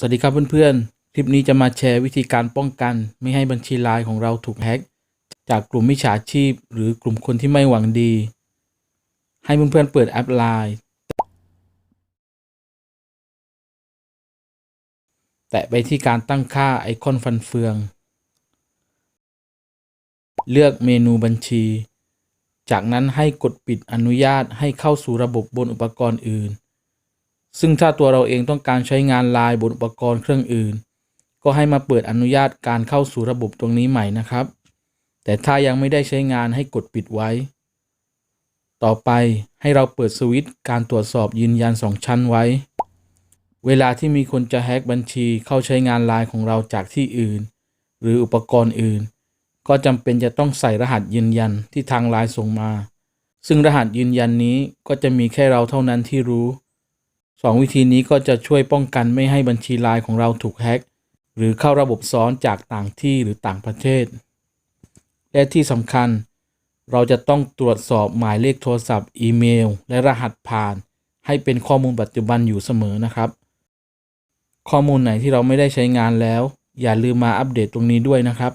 สวัสดีครับเพื่อนๆ คลิปนี้จะมาแชร์วิธีการป้องกัน ไม่ให้บัญชีไลน์ของเราถูกแฮ็กจากกลุ่มมิจฉาชีพ หรือกลุ่มคนที่ไม่หวังดี ให้เพื่อนๆเปิดแอปไลน์แตะไปที่การตั้งค่าไอคอนฟันเฟือง เลือกเมนูบัญชี จากนั้นให้กดปิดอนุญาตให้เข้าสู่ระบบบนอุปกรณ์อื่น ซึ่งถ้าตัวเราเองต้องการใช้งานไลน์บนอุปกรณ์เครื่องอื่น ก็ให้มาเปิดอนุญาตการเข้าสู่ระบบตรงนี้ใหม่นะครับ แต่ถ้ายังไม่ได้ใช้งานให้กดปิดไว้ ต่อไปให้เราเปิดสวิตช์การตรวจสอบยืนยัน 2 ชั้นไว้ เวลาที่มีคนจะแฮ็กบัญชีเข้าใช้งานไลน์ของเราจากที่อื่น หรืออุปกรณ์อื่น ก็จำเป็นจะต้องใส่รหัสยืนยันที่ทางไลน์ส่งมา ซึ่งรหัสยืนยันนี้ก็จะมีแค่เราเท่านั้นที่รู้ สองวิธีนี้ก็จะช่วยป้องกันไม่ให้บัญชีไลน์ของเราถูกแฮ็กหรือเข้าระบบซ้อนจากต่างที่หรือต่างประเทศ และที่สำคัญ เราจะต้องตรวจสอบหมายเลขโทรศัพท์ อีเมล และรหัสผ่าน ให้เป็นข้อมูลปัจจุบันอยู่เสมอนะครับ ข้อมูลไหนที่เราไม่ได้ใช้งานแล้ว อย่าลืมมาอัปเดตตรงนี้ด้วยนะครับ